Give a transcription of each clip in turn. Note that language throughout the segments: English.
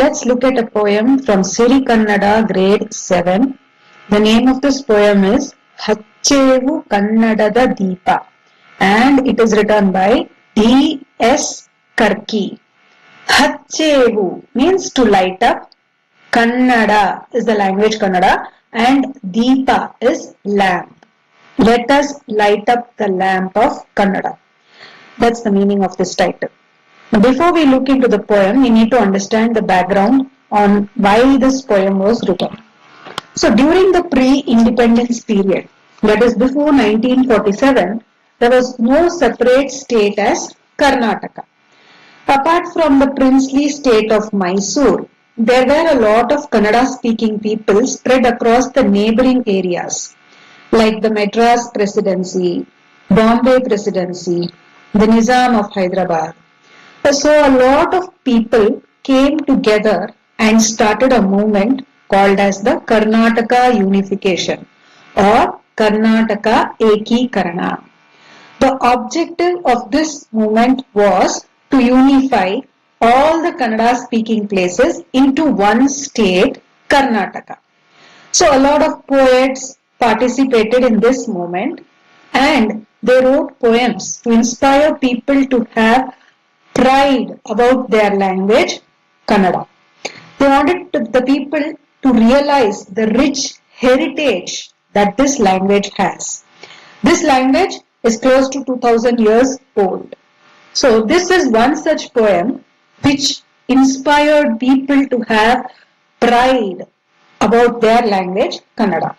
Let's look at a poem from Siri Kannada, grade 7. The name of this poem is Hacchevu Kannadada Deepa and it is written by D. S. Karki. Hacchevu means to light up. Kannada is the language Kannada and Deepa is lamp. Let us light up the lamp of Kannada. That's the meaning of this title. Before we look into the poem, we need to understand the background on why this poem was written. So, during the pre-independence period, that is before 1947, there was no separate state as Karnataka. Apart from the princely state of Mysore, there were a lot of Kannada speaking people spread across the neighboring areas like the Madras Presidency, Bombay Presidency, the Nizam of Hyderabad. So a lot of people came together and started a movement called as the Karnataka Unification or Karnataka Ekikarana. The objective of this movement was to unify all the Kannada speaking places into one state, Karnataka. So a lot of poets participated in this movement and they wrote poems to inspire people to have pride about their language, Kannada. They wanted to, the people to realize the rich heritage that this language has. This language is close to 2000 years old. So this is one such poem which inspired people to have pride about their language, Kannada.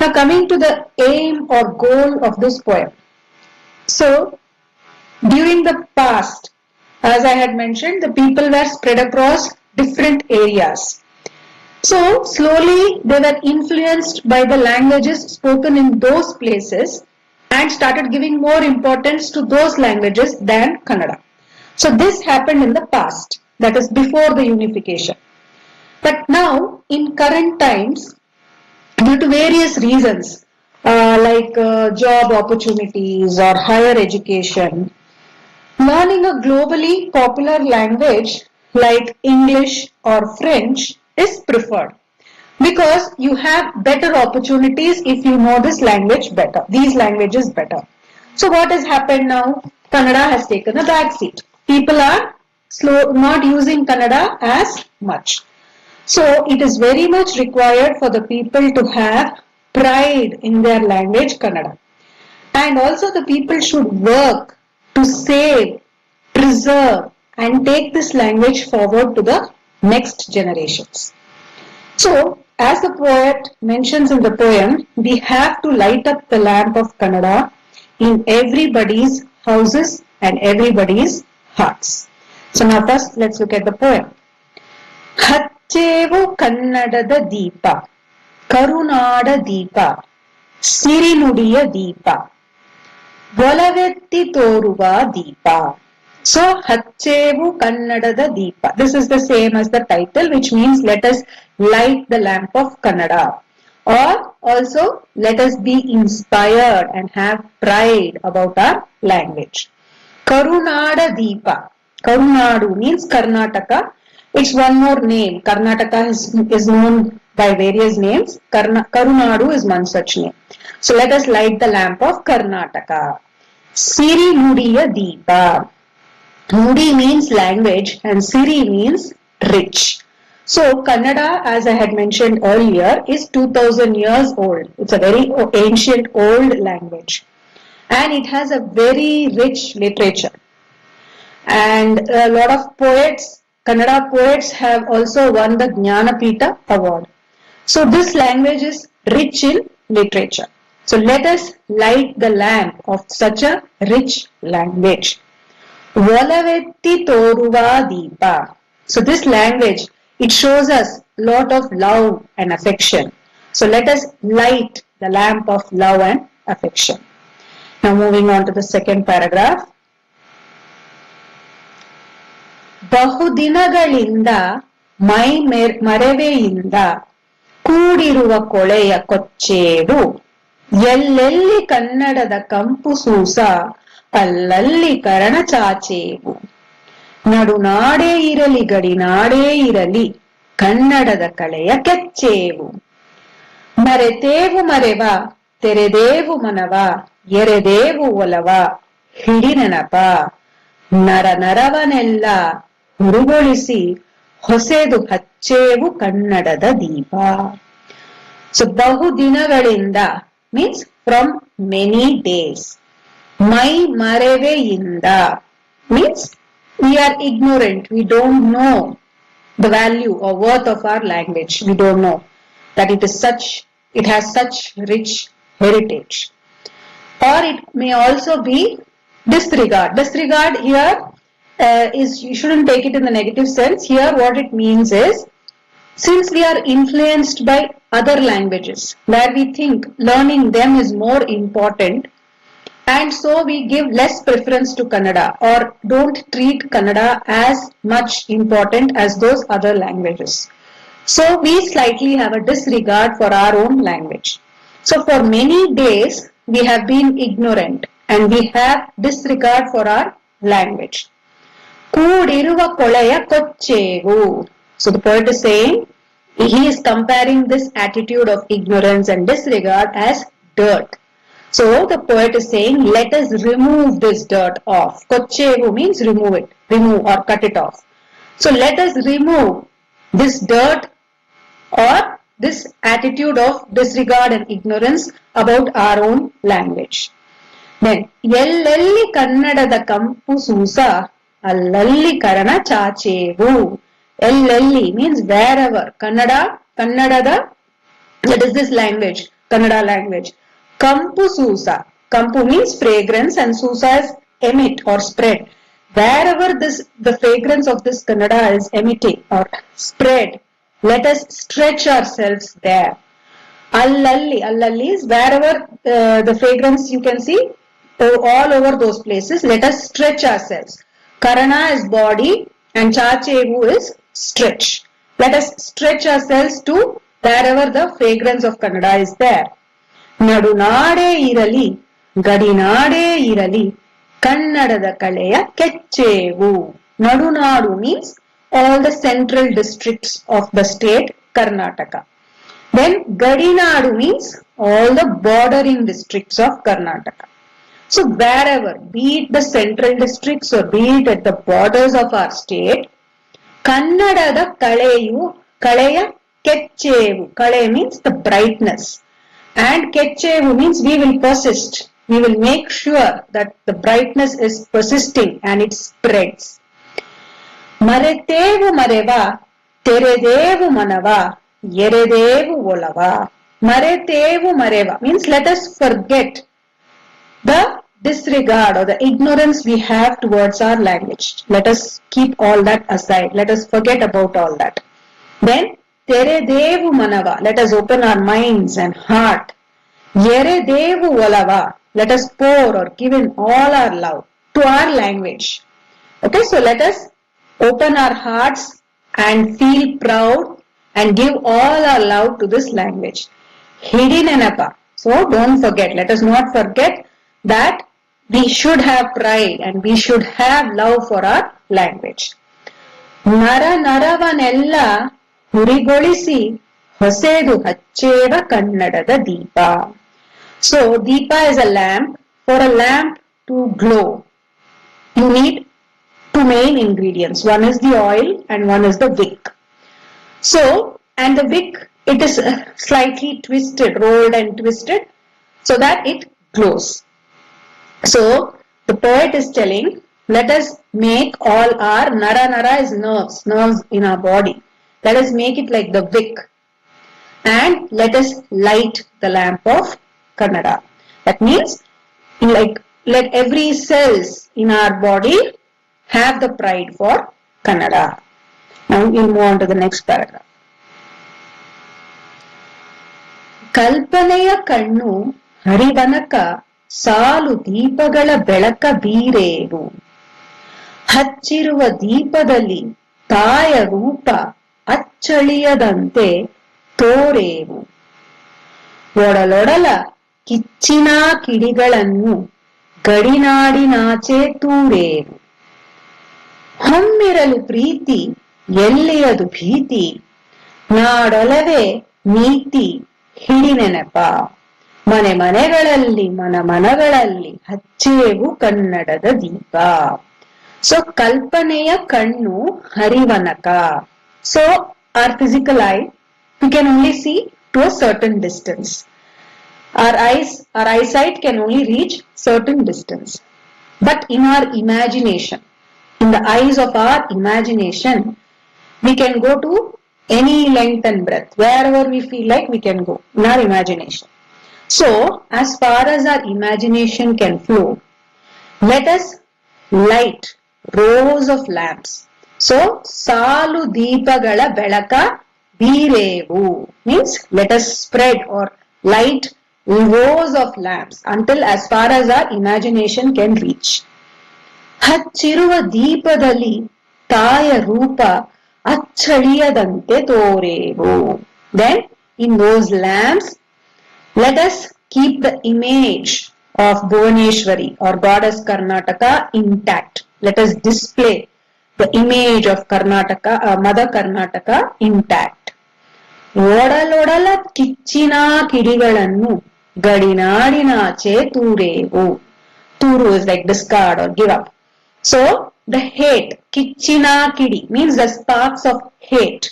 Now coming to the aim or goal of this poem. So during the past, as I had mentioned, the people were spread across different areas. So slowly they were influenced by the languages spoken in those places and started giving more importance to those languages than Kannada. So this happened in the past, that is before the unification. But now in current times, due to various reasons uh, like uh, job opportunities or higher education, learning a globally popular language like English or French is preferred because you have better opportunities if you know this language better, these languages better. So what has happened now? Kannada has taken a back seat. People are slow, not using Kannada as much. So it is very much required for the people to have pride in their language Kannada. And also the people should work to save, preserve and take this language forward to the next generations. So as the poet mentions in the poem, we have to light up the lamp of Kannada in everybody's houses and everybody's hearts. So now first let's look at the poem. ಹಚ್ಚೇವು ಕನ್ನಡದ ದೀಪ ಕರುನಾಡ ದೀಪ ಸಿರಿನುಡಿಯ ದೀಪ ಒಲವೆತ್ತಿ ತೋರುವ ದೀಪ so ಹಚ್ಚೇವು ಕನ್ನಡದ ದೀಪ this is the same as the title which means let us light the lamp of Kannada or also let us be inspired and have pride about our language. Karunada Deepa. Karunadu means Karnataka. It's one more name. Karnataka is, is known by various names. Karna, Karunadu is one such name. So let us light the lamp of Karnataka. Siri Nudiya Deepa. Nudi means language and Siri means rich. So Kannada, as I had mentioned earlier, is 2000 years old. It's a very ancient old language. And it has a very rich literature. And a lot of poets, Kannada poets have also won the Jnanapita award. So this language is rich in literature. So let us light the lamp of such a rich language. Volavetti Toruva Deepa. So this language, it shows us lot of love and affection. So let us light the lamp of love and affection. Now moving on to the second paragraph. ಬಹುದಿನಗಳಿಂದ ಮೈ ಮರವೆಯಿಂದ ಕೂಡಿರುವ ಕೊಳೆಯ ಕೊಚ್ಚೇವು ಎಲ್ಲೆಲ್ಲಿ ಕನ್ನಡದ ಕಂಪು Susa, ಅಲ್ಲಲ್ಲಿ ಕರಣ ಚಾಚೇವು. ನಡುನಾಡೇ ಇರಲಿ, ಗಡಿನಾಡೇ ಇರಲಿ, ಕನ್ನಡದ ಕಳೆಯ ಕೆಚ್ಚೇವು. ಮರೆತೇವು ಮರೆವ, ತೆರೆದೇವು ಮನವ, ಎರೆದೇವು ಒಲವ ಹಿಡಿ ನೆನಪ ನರ ನರವನೆಲ್ಲ ಹುರುಗೊಳಿಸಿ ಹೊಸೆದು ಹಚ್ಚೇವು ಕನ್ನಡದ ದೀಪ ಸೊ ಬಹು ದಿನಗಳಿಂದ means from many days my ಮರೆವೆಯಿಂದ means we are ignorant we don't know the value or worth of our language we don't know that it is such it has such rich heritage or it may also be disregard disregard here uh, is you shouldn't take it in the negative sense here what it means is since we are influenced by other languages where we think learning them is more important and so we give less preference to Kannada or don't treat Kannada as much important as those other languages. So we slightly have a disregard for our own language. So for many days we have been ignorant and we have disregard for our language. ಕೂಡಿರುವ ಕೊಳೆಯ ಕೊಚ್ಚೇವು So the poet is saying he is comparing this attitude of ignorance and disregard as dirt. So the poet is saying, let us remove this dirt off. Kochevu means remove it, remove or cut it off. So let us remove this dirt or this attitude of disregard and ignorance about our own language. Then, ಎಲ್ಲೆಲ್ಲಿ ಕನ್ನಡದ ಕಂಪು Susa ಅಲ್ಲಲ್ಲಿ ಕರಣ ಚಾಚೇವು ಎಲ್ಲೆಲ್ಲಿ means wherever Kannada ಕನ್ನಡದ that is this language kannada language kampu susa kampu means fragrance and susa is emit or spread wherever this the fragrance of this kannada is emitting or spread let us stretch ourselves there allalli allalli is wherever uh, the fragrance you can see uh, all over those places let us stretch ourselves karana is body and chachevu is stretch let us stretch ourselves to wherever the fragrance of kannada is there ನಡುನಾಡೇ ಇರಲಿ ಗಡಿನಾಡೇ ಇರಲಿ ಕನ್ನಡದ ಕಳೆಯ ಕೆಚ್ಚೇವು ನಡುನಾಡು means all the central districts of the state Karnataka then ಗಡಿನಾಡು means all the bordering districts of Karnataka so where ever be it the central districts or be it at the borders of our state ಕನ್ನಡದ ಕಳೆಯು ಕಳೆಯ ಕೆಚ್ಚೇವು ಕಳೆ means the brightness and Ketchevu means we will persist. We will make sure that the brightness is persisting and it spreads. ಮರೆತೇವು ಮರೆವ ತೆರೆದೇವು ಮನವ ಎರೆದೇವು ಒಲವ ಮರೆತೇವು ಮರೆವ means let us forget the disregard or the ignorance we have towards our language. Let us keep all that aside. Let us forget about all that. Then Tere Devu Manava. Let us open our minds and heart. Yere Devu Olava. Let us pour or give in all our love to our language. Okay, so let us open our hearts and feel proud and give all our love to this language. Hidinenapa. So don't forget. Let us not forget that we should have pride and we should have love for our language. ನರ ನರವನೆಲ್ಲ ಹುರಿಗೊಳಿಸಿ ಹೊಸೆದು ಹಚ್ಚೇವ ಕನ್ನಡದ ದೀಪ so Deepa is a lamp for a lamp to glow you need two main ingredients one is the oil and one is the wick so and the wick it is uh, slightly twisted rolled and twisted so that it glows so the poet is telling let us make all our nara nara is nerves nerves in our body let us make it like the wick and let us light the lamp of kannada that means like let every cells in our body have the pride for kannada now we'll move on to the next paragraph ಕಲ್ಪನೆಯ ಕಣ್ಣು ಹರಿವನಕ ಸಾಲು ದೀಪಗಳ ಬೆಳಕ ಬೀರೇವು. ಹಚ್ಚಿರುವ ದೀಪದಲ್ಲಿ ತಾಯ ರೂಪ ಅಚ್ಚಳಿಯದಂತೆ ತೋರೇವು. ಒಡಲೊಡಲ ಕಿಚ್ಚಿನ ಕಿಡಿಗಳನ್ನು ಗಡಿನಾಡಿನಾಚೆ ತೂರೇವು. ಹೊಮ್ಮಿರಲು ಪ್ರೀತಿ ಎಲ್ಲಿಯದು ಭೀತಿ? ನಾಡೊಲವೇ ನೀತಿ ಹಿಡಿ ನೆನಪ ಮನೆ ಮನೆಗಳಲ್ಲಿ ಮನ ಮನಗಳಲ್ಲಿ ಹಚ್ಚೇವು ಕನ್ನಡದ ದೀಪ ಸೊ ಕಲ್ಪನೆಯ ಕಣ್ಣು ಹರಿವನಕ so R physical I we can only see to a certain distance. Our eyes, our eyesight can only reach certain distance. But in our imagination, in the eyes of our imagination, we can go to any length and breadth, wherever we feel like we can go in our imagination. So, as far as our imagination can flow, let us light rows of lamps. So, ಸಾಲು ದೀಪಗಳ ಬೆಳಕ ಬೀರೇವು means let us spread or light rows of lamps until as far as our imagination can reach. ಹಚ್ಚಿರುವ ದೀಪದಲ್ಲಿ ತಾಯ ರೂಪ ಅಚ್ಚಳಿಯದಂತೆ ತೋರೇವು then in those lamps let us keep the image of Bhuvaneshwari or goddess Karnataka intact. Let us display the image of Karnataka, uh, Mother Karnataka intact. ಒಡಲೊಡಲ ಕಿಚ್ಚಿನ ಕಿಡಿಗಳನ್ನು ಗಡಿನಾಡಿನಾಚೆ ತೂರೇವು ತೂರು is like discard or give up. So the hate, kichina kidi means the sparks of hate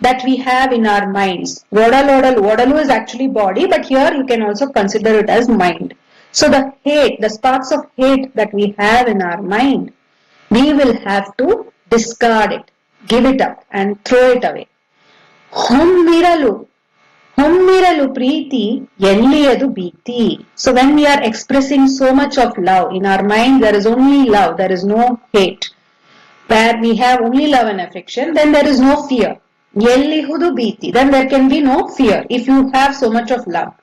that we have in our minds. Vodal, odal, vodalu is actually body, but here you can also consider it as mind. So the hate, the sparks of hate that we have in our mind, we will have to discard it, give it up and throw it away. Hommiralu, hommiralu preeti, elliyadu beeti. So when we are expressing so much of love, in our mind there is only love, there is no hate. Where we have only love and affection, then there is no fear Yellihudu biti, then there can be no fear if you have so much of love.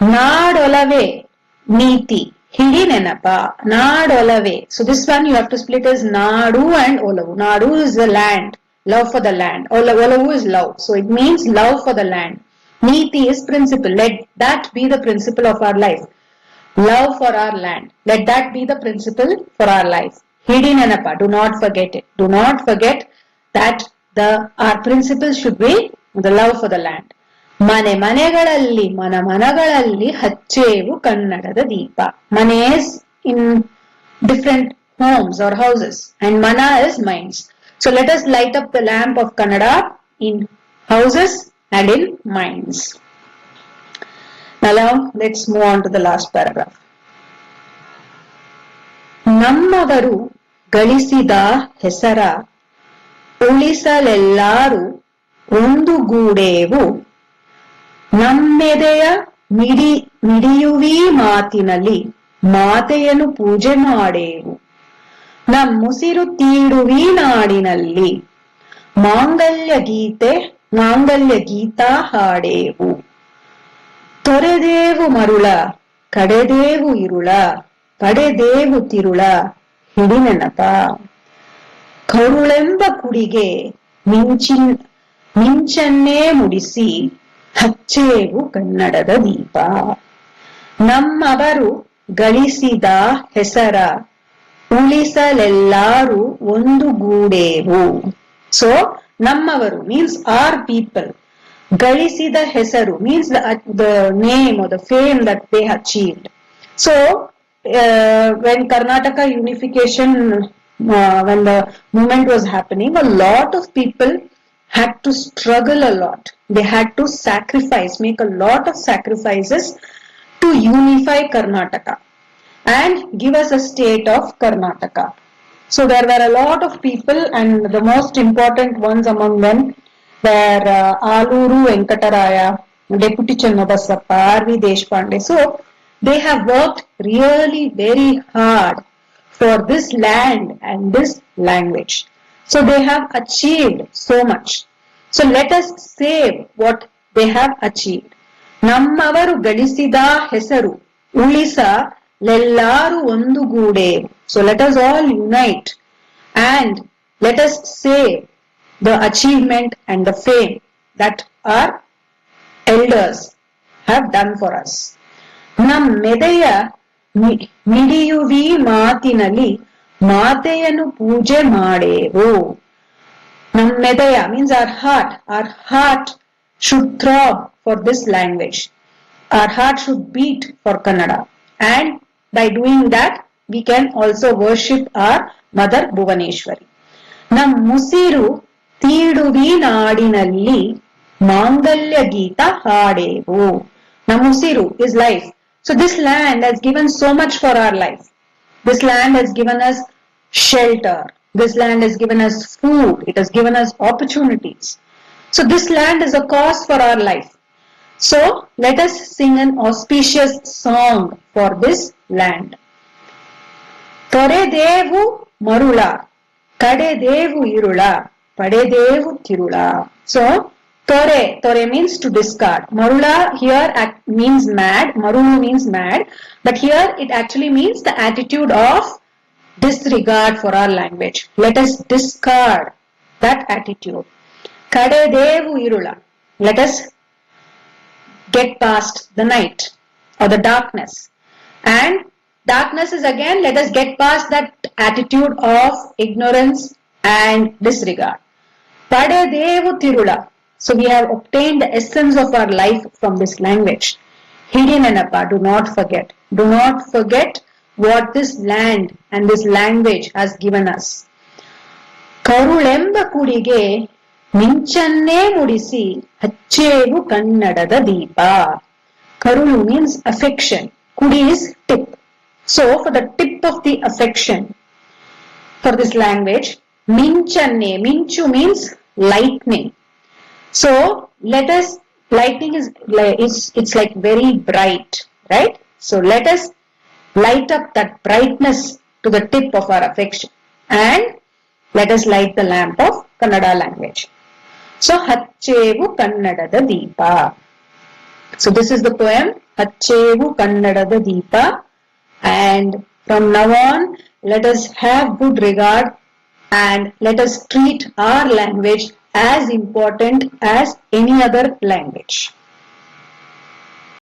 Nadolave niti, hidi nenapa, nadolave. So this one you have to split as nadu and olavu. Nadu is the land, love for the land. Ola- Olavu is love. So it means love for the land. Niti is principle. Let that be the principle of our life. Love for our land. Let that be the principle for our life. Hidinanapa. Do not forget it. Do not forget that the our principle should be the love for the land. ಮನೆ ಮನೆಗಳಲ್ಲಿ ಮನ ಮನಗಳಲ್ಲಿ ಹಚ್ಚೇವು ಕನ್ನಡದ ದೀಪ ಮನೆ is in different homes or houses and mana is minds. So let us light up the lamp of Kannada in houses and in minds. Now let's move on to the last paragraph. ನಮ್ಮವರು ಗಳಿಸಿದ ಹೆಸರ ಉಳಿಸಲೆಲ್ಲಾರು ಒಂದುಗೂಡೇವು. ನಮ್ಮೆದೆಯ ಮಿಡಿ, ಮಿಡಿಯುವೀ ಮಾತಿನಲ್ಲಿ ಮಾತೆಯನ್ನು ಪೂಜೆ ಮಾಡೇವು. ನಮ್ಮುಸಿರು ತೀಡುವಿ ನಾಡಿನಲ್ಲಿ ಮಾಂಗಲ್ಯ ಗೀತೆ, ಮಾಂಗಲ್ಯ ಗೀತಾ ಹಾಡೇವು. ತೊರೆದೇವು ಮರುಳ, ಕಡೆದೇವು ಇರುಳ, ಪಡೆದೇವು ತಿರುಳ, ಹಿಡಿನೆನಪ. ಕರುಳೆಂಬ ಕುಡಿಗೆ ಮಿಂಚಿನ್, ಮಿಂಚನ್ನೇ ಮುಡಿಸಿ ಹಚ್ಚೇವು ಕನ್ನಡದ ದೀಪ. ನಮ್ಮವರು ಗಳಿಸಿದ ಹೆಸರ ಉಳಿಸಲೆಲ್ಲಾರು ಒಂದುಗೂಡೇವು ಸೊ ನಮ್ಮವರು ಮೀನ್ಸ್ ಆರ್ ಪೀಪಲ್ ಗಳಿಸಿದ ಹೆಸರು means the name the fame that they achieved so when Karnataka unification uh, when the movement was happening, a lot of people had to struggle a lot. They had to sacrifice, make a lot of sacrifices to unify Karnataka and give us a state of Karnataka. So there were a lot of people and the most important ones among them were uh, Aluru Venkataraya, Deputy Channabasappa, R.V. Deshpande. So they have worked really very hard for this land and this language. So they have achieved so much. So let us save what they have achieved. ನಮ್ಮವರು ಗಳಿಸಿದ ಹೆಸರು ಉಳಿಸ ಲೆಲ್ಲಾರು ಒಂದುಗೂಡೆ so let us all unite and let us save the achievement and the fame that our elders have done for us. ನಮ್ಮೆದೆಯ ಮಿ- ಮಿಡಿಯುವಿ ಮಾತಿನಲ್ಲಿ ಮಾತೆಯನ್ನು ಪೂಜೆ ಮಾಡೇವು. ನಮ್ಮೆದಯ means our heart our heart should throb for this language our heart should beat for Kannada and by doing that we can also worship our mother Bhuvaneshwari ನಮ್ ಮುಸಿರು ತೀಡುವಿ ನಾಡಿನಲ್ಲಿ ಮಾಂಗಲ್ಯ ಗೀತ ಹಾಡೇವು ನಮ್ ಉಸಿರು is life so this land has given so much for our life this land has given us shelter this land has given us food it has given us opportunities so this land is a cause for our life so let us sing an auspicious song for this land ತೊರೆದೇವು ಮರುಳ ಕಡೆದೇವು ಇರುಳ ಪಡೆದೇವು ತಿರುಳ so Tore, tore means to discard. Marula here means mad. Marulu means mad. But here it actually means the attitude of disregard for our language. Let us discard that attitude. Kade devu irula. Let us get past the night or the darkness. And darkness is again, let us get past that attitude of ignorance and disregard. Pade devu tirula. so we have obtained the essence of our life from this language hidiyanappa do not forget do not forget what this land and this language has given us ಕರುಳೆಂಬ ಕುಡಿಗೆ ಮಿಂಚನ್ನೇ ಮುಡಿಸಿ ಹಚ್ಚೇವು ಕನ್ನಡದ ದೀಪ ಕರುಳು means affection kudi is tip so for the tip of the affection for this language minchanne minchu means lightning so let us lightning is it's, it's like very bright right? So let us light up that brightness to the tip of our affection. And let us light the lamp of kannada language. So hacchevu kannadada deepa. So this is the poem hacchevu kannadada deepa. And from now on let us have good regard and let us treat our language as important as any other language